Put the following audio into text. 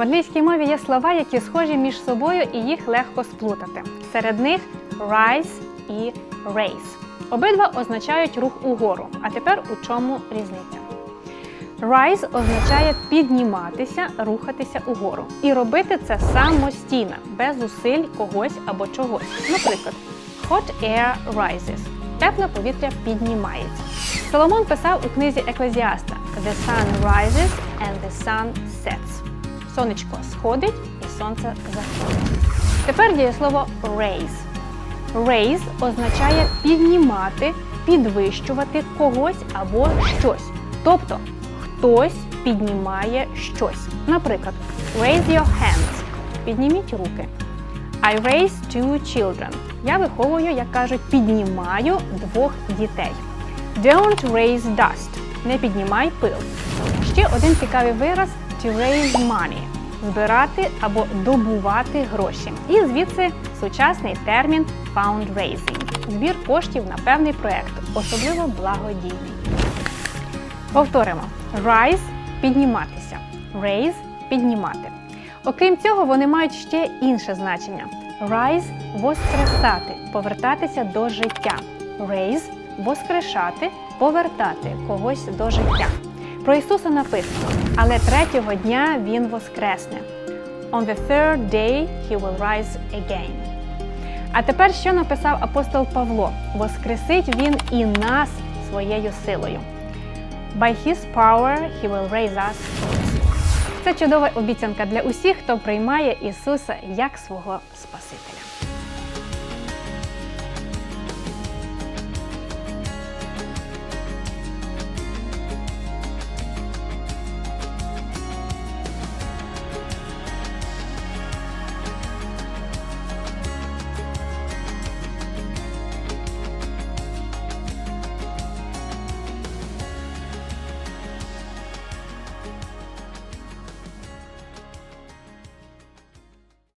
В англійській мові є слова, які схожі між собою і їх легко сплутати. Серед них rise і raise. Обидва означають рух угору. А тепер у чому різниця? Rise означає підніматися, рухатися угору. І робити це самостійно, без зусиль когось або чогось. Наприклад, hot air rises. Тепле повітря піднімається. Соломон писав у книзі Еклезіаста The sun rises and the sun sets. Сонечко сходить і сонце заходить. Тепер дієслово raise. Raise означає піднімати, підвищувати когось або щось. Тобто хтось піднімає щось. Наприклад, raise your hands. Підніміть руки. I raise two children. Я виховую, як кажуть, піднімаю двох дітей. Don't raise dust. Не піднімай пил. Ще один цікавий вираз to raise money збирати або добувати гроші. І звідси сучасний термін fundraising – збір коштів на певний проект, особливо благодійний. Повторимо: rise – підніматися, raise – піднімати. Окрім цього, вони мають ще інше значення: rise – воскресати, повертатися до життя. Raise – воскрешати, повертати когось до життя. Про Ісуса написано, але третього дня Він воскресне. On the third day he will rise again. А тепер що написав апостол Павло? Воскресить він і нас своєю силою. By his power he will raise us. Це чудова обіцянка для усіх, хто приймає Ісуса як свого Спасителя.